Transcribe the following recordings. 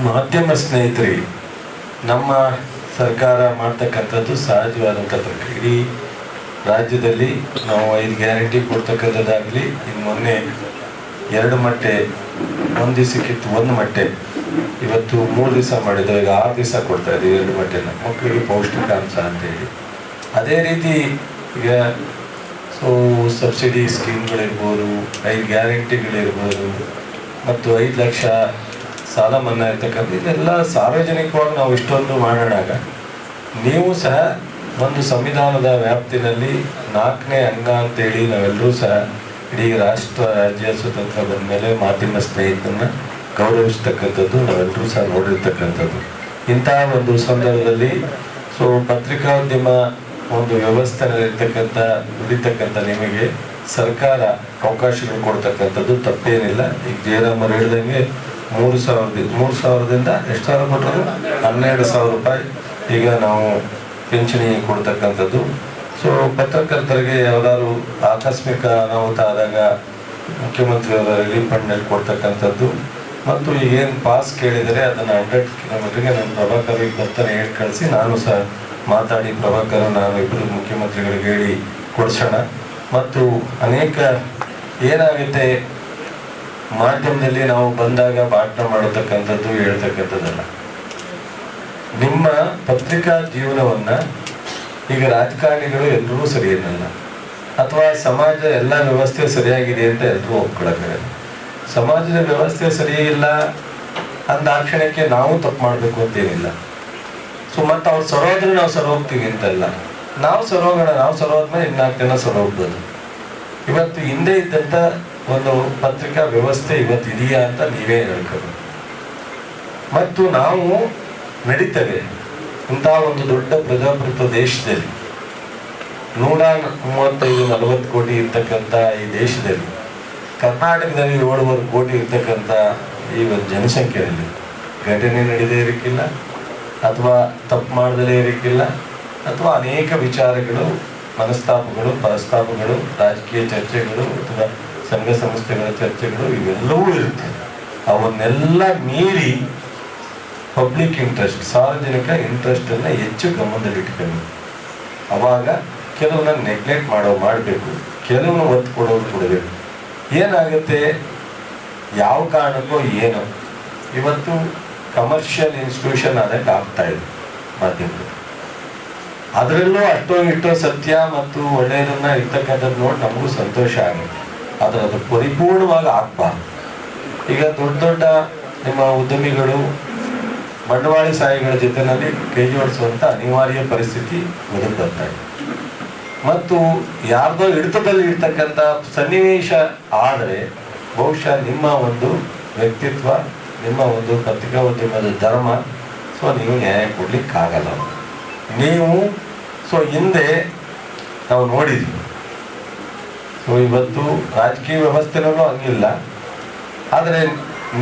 ಮಾಧ್ಯಮ ಸ್ನೇಹಿತರಿ, ನಮ್ಮ ಸರ್ಕಾರ ಮಾಡ್ತಕ್ಕಂಥದ್ದು ಸಹಜವಾದಂಥ ಪ್ರಕ್ರಿಯೆ. ಇಡೀ ರಾಜ್ಯದಲ್ಲಿ ನಾವು ಐದು ಗ್ಯಾರಂಟಿ ಕೊಡ್ತಕ್ಕಂಥದ್ದಾಗಲಿ, ಇನ್ನು ಮೊನ್ನೆ ಎರಡು ಮಟ್ಟೆ, ಒಂದು ದಿವಸಕ್ಕಿತ್ತು ಒಂದು ಮಟ್ಟೆ, ಇವತ್ತು ಮೂರು ದಿವಸ ಮಾಡಿದ್ದು ಈಗ ಆರು ದಿವಸ ಕೊಡ್ತಾ ಇದ್ದೀವಿ ಎರಡು ಮಟ್ಟೆನ. ಮಕ್ಕಳಿಗೆ ಪೌಷ್ಟಿಕಾಂಶ ಅಂತೇಳಿ. ಅದೇ ರೀತಿ ಈಗ ಸೊ, ಸಬ್ಸಿಡಿ ಸ್ಕೀಮ್ಗಳಿರ್ಬೋದು, ಐದು ಗ್ಯಾರಂಟಿಗಳಿರ್ಬೋದು, ಮತ್ತು ಐದು ಲಕ್ಷ ಸಾಲ ಮನ್ನಾ ಇರ್ತಕ್ಕಂಥ ಇದೆಲ್ಲ ಸಾರ್ವಜನಿಕವಾಗಿ ನಾವು ಇಷ್ಟೊಂದು ಮಾಡೋಣಾಗ ನೀವು ಸಹ ಒಂದು ಸಂವಿಧಾನದ ವ್ಯಾಪ್ತಿನಲ್ಲಿ ನಾಲ್ಕನೇ ಅಂಗ ಅಂತೇಳಿ ನಾವೆಲ್ಲರೂ ಸಹ ಇಡೀ ರಾಷ್ಟ್ರ, ರಾಜ್ಯ, ಸ್ವತಂತ್ರ ಬಂದ ಮೇಲೆ ಮಾಧ್ಯಮ ಸ್ನೇಹಿತರನ್ನ ಗೌರವಿಸ್ತಕ್ಕಂಥದ್ದು, ನಾವೆಲ್ಲರೂ ಸಹ ನೋಡಿರ್ತಕ್ಕಂಥದ್ದು. ಇಂತಹ ಒಂದು ಸಂದರ್ಭದಲ್ಲಿ ಸೊ ಪತ್ರಿಕೋದ್ಯಮ ಒಂದು ವ್ಯವಸ್ಥೆನಲ್ಲಿರ್ತಕ್ಕಂಥ ದುಡಿತಕ್ಕಂಥ ನಿಮಗೆ ಸರ್ಕಾರ ಅವಕಾಶಗಳು ಕೊಡ್ತಕ್ಕಂಥದ್ದು ತಪ್ಪೇನಿಲ್ಲ. ಈಗ ಜಯರಾಮರು ಹೇಳ್ದಂಗೆ ಮೂರು ಸಾವಿರದ ಮೂರು ಸಾವಿರದಿಂದ ಎಷ್ಟು ಸಾವಿರ ಕೊಟ್ಟರು? ಹನ್ನೆರಡು ಸಾವಿರ ರೂಪಾಯಿ. ಈಗ ನಾವು ಪಿಂಚಣಿ ಕೊಡ್ತಕ್ಕಂಥದ್ದು. ಸೊ ಪತ್ರಕರ್ತರಿಗೆ ಯಾವ್ದಾದ್ರು ಆಕಸ್ಮಿಕ ಅನಾಹುತ ಆದಾಗ ಮುಖ್ಯಮಂತ್ರಿಯವರ ರಿಲೀಫ್ ಫಂಡ್ನಲ್ಲಿ ಕೊಡ್ತಕ್ಕಂಥದ್ದು. ಮತ್ತು ಏನು ಪಾಸ್ ಕೇಳಿದರೆ ಅದನ್ನು ಹಂಡ್ರೆಡ್ ಕಿಲೋಮೀಟ್ರಿಗೆ ನಮ್ಮ ಪ್ರಭಾಕರಿಗೆ ಬರ್ತಾನೆ ಹೇಳಿ ಕಳಿಸಿ. ನಾನು ಸಹ ಮಾತಾಡಿ ಪ್ರಭಾಕರ್ ನಾನು ಇಬ್ಬರು ಮುಖ್ಯಮಂತ್ರಿಗಳಿಗೆ ಹೇಳಿ ಕೊಡಿಸೋಣ. ಮತ್ತು ಅನೇಕ ಏನಾಗುತ್ತೆ ಮಾಧ್ಯಮದಲ್ಲಿ ನಾವು ಬಂದಾಗ ಭಾಷಣ ಮಾಡತಕ್ಕಂಥದ್ದು, ಹೇಳ್ತಕ್ಕಂಥದ್ದಲ್ಲ. ನಿಮ್ಮ ಪತ್ರಿಕಾ ಜೀವನವನ್ನ ಈಗ ರಾಜಕಾರಣಿಗಳು ಎಲ್ಲರೂ ಸರಿ ಅಥವಾ ಸಮಾಜ ಎಲ್ಲ ವ್ಯವಸ್ಥೆ ಸರಿಯಾಗಿದೆ ಅಂತ ಎಲ್ಲರೂ ಒಪ್ಕೊಳಕ್ಕಾಗಲ್ಲ. ಸಮಾಜದ ವ್ಯವಸ್ಥೆ ಸರಿ ಇಲ್ಲ ಅಂದಾಕ್ಷಣಕ್ಕೆ ನಾವು ತಪ್ಪು ಮಾಡಬೇಕು ಅಂತೇನಿಲ್ಲ ಸೊ, ಮತ್ತೆ ಅವ್ರು ಸರೋದ್ರೆ ನಾವು ಸರೋಗ್ತೀವಿ ಅಂತಲ್ಲ. ನಾವು ಸರೋಗೋಣ ನಾವು ಸರೋದ್ಮೇಲೆ ಇನ್ನಾಲ್ಕು ಜನ ಸರ್ ಹೋಗ್ಬೋದು ಇವತ್ತು ಹಿಂದೆ ಇದ್ದಂಥ ಒಂದು ಪತ್ರಿಕಾ ವ್ಯವಸ್ಥೆ ಇವತ್ತು ಇದೆಯಾ ಅಂತ ನೀವೇ ಹೇಳ್ಕೊಂಡು ಮತ್ತು ನಾವು ನಡೀತೇವೆ ಇಂತಹ ಒಂದು ದೊಡ್ಡ ಪ್ರಜಾಪ್ರಭುತ್ವ ದೇಶದಲ್ಲಿ. ನೂರ ಮೂವತ್ತೈದು, ನಲವತ್ತು ಕೋಟಿ ಇರ್ತಕ್ಕಂಥ ಈ ದೇಶದಲ್ಲಿ, ಕರ್ನಾಟಕದಲ್ಲಿ ಏಳುವರೆ ಕೋಟಿ ಇರ್ತಕ್ಕಂಥ ಈ ಒಂದು ಜನಸಂಖ್ಯೆಯಲ್ಲಿ ಘಟನೆ ನಡೆದೇ ಇರಕ್ಕಿಲ್ಲ ಅಥವಾ ತಪ್ಪು ಮಾಡದಲೇ ಇರಕ್ಕಿಲ್ಲ ಅಥವಾ ಅನೇಕ ವಿಚಾರಗಳು, ಮನಸ್ತಾಪಗಳು, ಪರಸ್ತಾಪಗಳು, ರಾಜಕೀಯ ಚರ್ಚೆಗಳು, ಅಥವಾ ಸಂಘ ಸಂಸ್ಥೆಗಳ ಚರ್ಚೆಗಳು ಇವೆಲ್ಲವೂ ಇರುತ್ತೆ. ಅವನ್ನೆಲ್ಲ ಮೀರಿ ಪಬ್ಲಿಕ್ ಇಂಟ್ರೆಸ್ಟ್ ಸಾರ್ವಜನಿಕ ಇಂಟ್ರೆಸ್ಟನ್ನು ಹೆಚ್ಚು ಗಮನದಲ್ಲಿಟ್ಕೊಂಡು ಅವಾಗ ಕೆಲವನ್ನ ನೆಗ್ಲೆಕ್ಟ್ ಮಾಡೋ ಮಾಡಬೇಕು. ಕೆಲವನ್ನ ಒತ್ತು ಕೊಡೋದು ಕೊಡಬೇಕು. ಏನಾಗುತ್ತೆ? ಯಾವ ಕಾರಣಕ್ಕೋ ಏನೋ. ಇವತ್ತು ಕಮರ್ಷಿಯಲ್ ಇನ್ಸ್ಟಿಟ್ಯೂಷನ್ ಅದಕ್ಕೆ ಆಗ್ತಾ ಇದೆ ಮಾಧ್ಯಮಗಳು ಅದರಲ್ಲೂ ಅಷ್ಟೋ ಇಷ್ಟೋ ಸತ್ಯ ಮತ್ತು ಒಳ್ಳೆಯದನ್ನ ಇರ್ತಕ್ಕಂಥದ್ದು ನೋಡಿ ನಮಗೂ ಸಂತೋಷ ಆಗುತ್ತೆ. ಆದರೆ ಅದು ಪರಿಪೂರ್ಣವಾಗಿ ಆಗ್ಬಾರ್ದು ಈಗ ದೊಡ್ಡ ದೊಡ್ಡ ನಿಮ್ಮ ಉದ್ಯಮಿಗಳು ಬಂಡವಾಳಶಾಹಿಗಳ ಜೊತೆನಲ್ಲಿ ಕೈ ಜೋಡಿಸುವಂತ ಅನಿವಾರ್ಯ ಪರಿಸ್ಥಿತಿ ಒದಗಿ ಮತ್ತು ಯಾರ್ದೋ ಹಿಡಿತದಲ್ಲಿ ಇರ್ತಕ್ಕಂಥ ಸನ್ನಿವೇಶ ಆದರೆ ಬಹುಶಃ ನಿಮ್ಮ ಒಂದು ವ್ಯಕ್ತಿತ್ವ, ನಿಮ್ಮ ಒಂದು ಪತ್ರಿಕೋದ್ಯಮದ ಧರ್ಮ, ಸೊ ನೀವು ನ್ಯಾಯ ಕೊಡ್ಲಿಕ್ಕಾಗಲ್ಲ. ನೀವು ಸೊ ಹಿಂದೆ ನಾವು ನೋಡಿದ್ವಿ. ಇವತ್ತು ರಾಜಕೀಯ ವ್ಯವಸ್ಥೆನೂ ಹಂಗಿಲ್ಲ. ಆದರೆ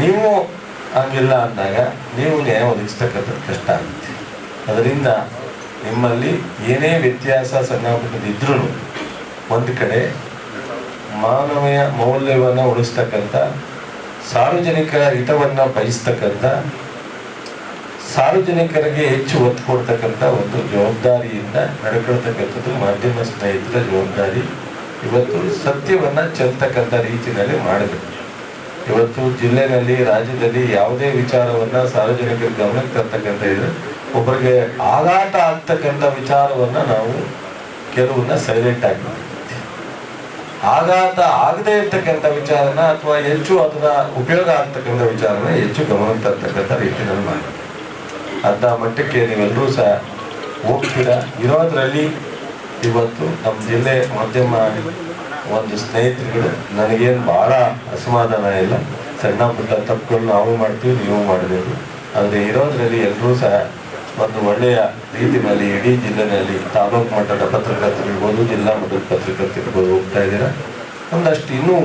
ನೀವು ಹಂಗಿಲ್ಲ ಅಂದಾಗ ನೀವು ನ್ಯಾಯ ಒದಗಿಸ್ತಕ್ಕಂಥದ್ದು ಕಷ್ಟ ಆಗುತ್ತೆ. ಅದರಿಂದ ನಿಮ್ಮಲ್ಲಿ ಏನೇ ವ್ಯತ್ಯಾಸ ಪುಟ್ಟದಿದ್ರೂ ಒಂದು ಕಡೆ ಮಾನವೀಯ ಮೌಲ್ಯವನ್ನು ಉಳಿಸ್ತಕ್ಕಂಥ, ಸಾರ್ವಜನಿಕ ಹಿತವನ್ನು ಬಯಸ್ತಕ್ಕಂಥ, ಸಾರ್ವಜನಿಕರಿಗೆ ಹೆಚ್ಚು ಒತ್ತು ಕೊಡ್ತಕ್ಕಂಥ ಒಂದು ಜವಾಬ್ದಾರಿಯಿಂದ ನಡ್ಕೊಳ್ತಕ್ಕಂಥದ್ದು ಮಾಧ್ಯಮ ಸ್ನೇಹಿತರ ಜವಾಬ್ದಾರಿ. ಇವತ್ತು ಸತ್ಯವನ್ನ ಚೆಲ್ತಕ್ಕಂಥ ರೀತಿಯಲ್ಲಿ ಮಾಡಬೇಕು. ಇವತ್ತು ಜಿಲ್ಲೆನಲ್ಲಿ, ರಾಜ್ಯದಲ್ಲಿ ಯಾವುದೇ ವಿಚಾರವನ್ನ ಸಾರ್ವಜನಿಕರ ಗಮನಕ್ಕೆ ತರ್ತಕ್ಕಂಥ ಇದೆ ಒಬ್ಬರಿಗೆ ಆಘಾತ ಆಗ್ತಕ್ಕಂಥ ವಿಚಾರವನ್ನ ನಾವು ಕೆಲವನ್ನ ಸೈಲೆಂಟ್ ಆಗಿ ಆಘಾತ ಆಗದೇ ಇರ್ತಕ್ಕಂಥ ವಿಚಾರನ ಅಥವಾ ಹೆಚ್ಚು ಅದರ ಉಪಯೋಗ ಆಗ್ತಕ್ಕಂಥ ವಿಚಾರನ ಹೆಚ್ಚು ಗಮನ ತರ್ತಕ್ಕಂಥ ರೀತಿಯಲ್ಲಿ ಮಾಡಬೇಕು. ಅರ್ಧ ಮಟ್ಟಕ್ಕೆ ನೀವೆಲ್ಲರೂ ಸಹ ಹೋಗ್ತೀರಾ? ಇರೋದ್ರಲ್ಲಿ ಇವತ್ತು ನಮ್ಮ ಜಿಲ್ಲೆ ಮಾಧ್ಯಮ ಒಂದು ಸ್ನೇಹಿತರುಗಳು ನನಗೇನು ಬಹಳ ಅಸಮಾಧಾನ ಇಲ್ಲ. ಸಣ್ಣ ಪುಟ್ಟ ತಪ್ಪುಗಳು ನಾವು ಮಾಡ್ತೀವಿ, ನೀವು ಮಾಡಬೇಕು. ಆದರೆ ಇರೋದ್ರಲ್ಲಿ ಎಲ್ಲರೂ ಸಹ ಒಂದು ಒಳ್ಳೆಯ ರೀತಿಯಲ್ಲಿ ಇಡೀ ಜಿಲ್ಲೆಯಲ್ಲಿ ತಾಲೂಕು ಮಟ್ಟದ ಪತ್ರಕರ್ತರಿರ್ಬೋದು, ಜಿಲ್ಲಾ ಮಟ್ಟದ ಪತ್ರಕರ್ತರಿರ್ಬೋದು ಹೋಗ್ತಾ ಇದ್ದೀರಾ? ಒಂದಷ್ಟು ಇನ್ನೂ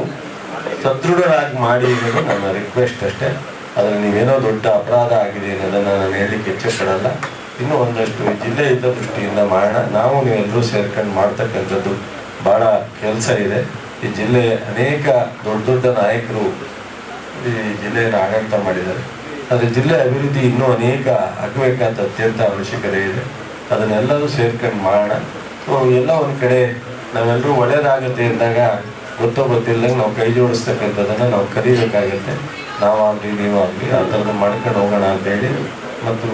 ಸದೃಢರಾಗಿ ಮಾಡಿ ಅನ್ನೋದು ನನ್ನ ರಿಕ್ವೆಸ್ಟ್ ಅಷ್ಟೇ. ಆದರೆ ನೀವೇನೋ ದೊಡ್ಡ ಅಪರಾಧ ಆಗಿದೆ ಅನ್ನೋದನ್ನು ನಾನು ಹೇಳಲಿಕ್ಕೆ ಇಚ್ಛೆ ಪಡಲ್ಲ. ಇನ್ನೂ ಒಂದಷ್ಟು ಈ ಜಿಲ್ಲೆ ಇದ್ದ ದೃಷ್ಟಿಯಿಂದ ಮಾಡೋಣ. ನಾವು ನೀವೆಲ್ಲರೂ ಸೇರ್ಕೊಂಡು ಮಾಡ್ತಕ್ಕಂಥದ್ದು ಭಾಳ ಕೆಲಸ ಇದೆ. ಈ ಜಿಲ್ಲೆ ಅನೇಕ ದೊಡ್ಡ ದೊಡ್ಡ ನಾಯಕರು ಈ ಜಿಲ್ಲೆಯನ್ನು ಆಡಳಿತ ಮಾಡಿದ್ದಾರೆ. ಆದರೆ ಜಿಲ್ಲೆ ಅಭಿವೃದ್ಧಿ ಇನ್ನೂ ಅನೇಕ ಆಗಬೇಕಾದ ಅತ್ಯಂತ ಅವಶ್ಯಕತೆ ಇದೆ. ಅದನ್ನೆಲ್ಲರೂ ಸೇರ್ಕೊಂಡು ಮಾಡೋಣ. ಸೊ, ಎಲ್ಲ ಒಂದು ಕಡೆ ನಾವೆಲ್ಲರೂ ಒಳ್ಳೇದಾಗುತ್ತೆ ಅಂದಾಗ ಗೊತ್ತೋ ಗೊತ್ತಿಲ್ಲದಂಗೆ ನಾವು ಕೈ ಜೋಡಿಸ್ತಕ್ಕಂಥದ್ದನ್ನು ನಾವು ಕಲಿಬೇಕಾಗತ್ತೆ. ನಾವಾಗಲಿ, ನೀವಾಗಲಿ ಆ ಥರದ್ದು ಮಾಡ್ಕೊಂಡು ಹೋಗೋಣ ಅಂತೇಳಿ ಮತ್ತು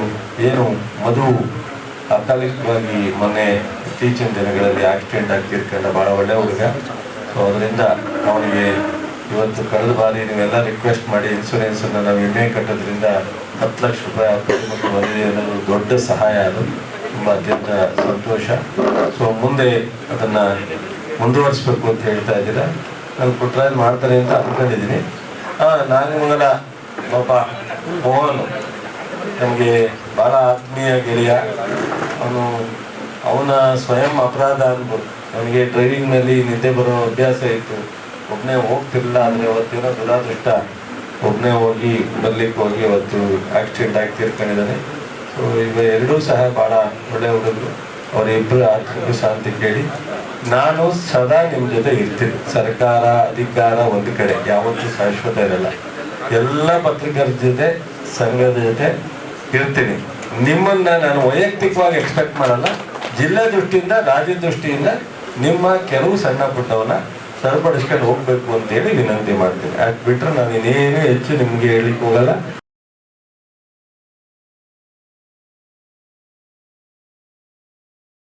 ಏನು ಮಧು ಅಕಾಲಿಕವಾಗಿ ಮೊನ್ನೆ ಇತ್ತೀಚಿನ ದಿನಗಳಲ್ಲಿ ಆಕ್ಸಿಡೆಂಟ್ ಆಗಿ ಭಾಳ ಒಳ್ಳೆ ಹುಡುಗ. ಸೊ ಅದರಿಂದ ಅವನಿಗೆ ಇವತ್ತು ಕಳೆದ ಬಾರಿ ನೀವೆಲ್ಲ ರಿಕ್ವೆಸ್ಟ್ ಮಾಡಿ ಇನ್ಸೂರೆನ್ಸನ್ನು ನಾವು ವಿಮೆ ಕಟ್ಟೋದ್ರಿಂದ ಹತ್ತು ಲಕ್ಷ ರೂಪಾಯಿ ಆ ಮತ್ತು ಬಂದಿದೆ ಅನ್ನೋದು ದೊಡ್ಡ ಸಹಾಯ ಅದು. ತುಂಬ ಅತ್ಯಂತ ಸಂತೋಷ. ಸೊ ಮುಂದೆ ಅದನ್ನು ಮುಂದುವರಿಸ್ಬೇಕು ಅಂತ ಹೇಳ್ತಾ ಇದ್ದೀರಾ? ನಾನು ಪುಟ್ರಾಯಲ್ ಮಾಡ್ತಾರೆ ಅಂತ ಅಂದ್ಕೊಂಡಿದ್ದೀನಿ ಹಾಂ ನಾಗಮಂಗಲ ಪಾಪ, ಮೋಹನ್. ನಮಗೆ ಭಾಳ ಆತ್ಮೀಯ ಗೆಳೆಯ. ಅವನು, ಅವನ ಸ್ವಯಂ ಅಪರಾಧ ಅನ್ಬೋದು. ನನಗೆ ಡ್ರೈವಿಂಗ್ನಲ್ಲಿ ನಿದ್ದೆ ಬರೋ ಅಭ್ಯಾಸ ಇತ್ತು. ಒಬ್ಬನೇ ಹೋಗ್ತಿರಲಿಲ್ಲ ಅಂದರೆ ಅವತ್ತಿನ ದುರಾದೃಷ್ಟ. ಒಬ್ಬನೇ ಹೋಗಿ ಬರ್ಲಿಕ್ಕೆ ಹೋಗಿ ಅವತ್ತು ಆಕ್ಸಿಡೆಂಟ್ ಆಗಿ ತೀರ್ಕೊಂಡಿದ್ದಾನೆ. ಸೊ ಇವ ಎರಡೂ ಸಹ ಭಾಳ ಒಳ್ಳೆ ಹುಡುಗರು. ಅವರಿಬ್ಬರು ಆತ್ಮಕ್ಕೂ ಶಾಂತಿ ಕೇಳಿ, ನಾನು ಸದಾ ನಿಮ್ಮ ಜೊತೆ ಇರ್ತೀನಿ. ಸರ್ಕಾರ, ಅಧಿಕಾರ ಒಂದು ಕಡೆ. ಯಾವತ್ತೂ ಶಾಶ್ವತ ಇರಲ್ಲ. ಎಲ್ಲ ಪತ್ರಿಕರ ಜೊತೆ, ಸಂಘದ ಜೊತೆ ಇರ್ತೀನಿ ನಿಮ್ಮನ್ನ ನಾನು ವೈಯಕ್ತಿಕವಾಗಿ ಎಕ್ಸ್ಪೆಕ್ಟ್ ಮಾಡಲ್ಲ. ಜಿಲ್ಲಾ ದೃಷ್ಟಿಯಿಂದ, ರಾಜ್ಯ ದೃಷ್ಟಿಯಿಂದ ನಿಮ್ಮ ಕೆಲವು ಸಣ್ಣ ಪುಟ್ಟವನ್ನ ಸರಿಪಡಿಸ್ಕೊಂಡು ಹೋಗ್ಬೇಕು ಅಂತೇಳಿ ವಿನಂತಿ ಮಾಡ್ತೀನಿ. ಅದ್ ಬಿಟ್ಟರೆ ನಾನು ಇನ್ನೇನು ಹೆಚ್ಚು ನಿಮ್ಗೆ ಹೇಳಿಕ್ ಹೋಗಲ್ಲ.